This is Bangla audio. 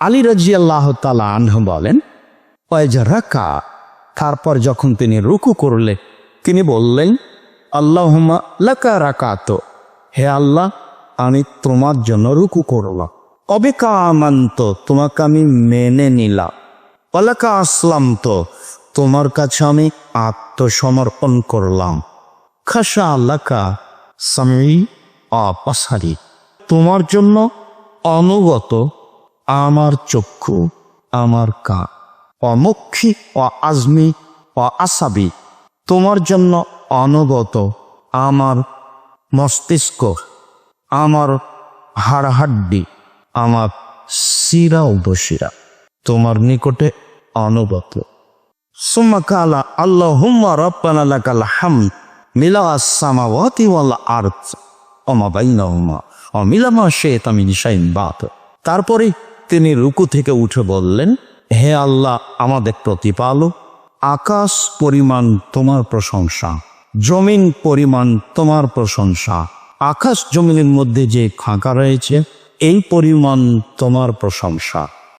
আলী রাজি আল্লাহ তালা আনহ বলেন পয়জা রাকা তারপর যখন তিনি রুকু করলে, তিনি বললেন আল্লাহমা লাকা রাকাত হে আল্লাহ, আমি তোমার জন্য রুকু করলাম। অবেকা আমান্ত তোমাকে আমি মেনে নিলাম। অলাকা আসলাম তো তোমার কাছে আমি আত্মসমর্পণ করলাম। খাসা আল্লাকা সামি অপাসারি তোমার জন্য অনুগত আমার চক্ষু, আমার কা অমক্ষী ও আজমি ও আসাবি তোমার জন্য অনুগত আমার মস্তিষ্ক, আমার হাড়হাড্ডি, আমার শিরা উপশিরা তোমার নিকটে অনুগত সুম্মা কালা আল্লাহ হুম্মা রব্বানা লাকাল হামদ মিলা আসসামাওয়াতি ওয়াল আরদ। ওমা বাইনাহুমা ও মিলা মা শাইতা মিন বাত। তারপরে তিনি রুকু থেকে উঠে বললেন, হে আল্লাহ, আমাদের প্রতিপালক, আকাশ পরিমাণ তোমার প্রশংসা, জমিন পরিমাণ তোমার প্রশংসা, আকাশ জমিনের মধ্যে যে খাঁকা রয়েছে, এই পরিমাণ তোমার প্রশংসা।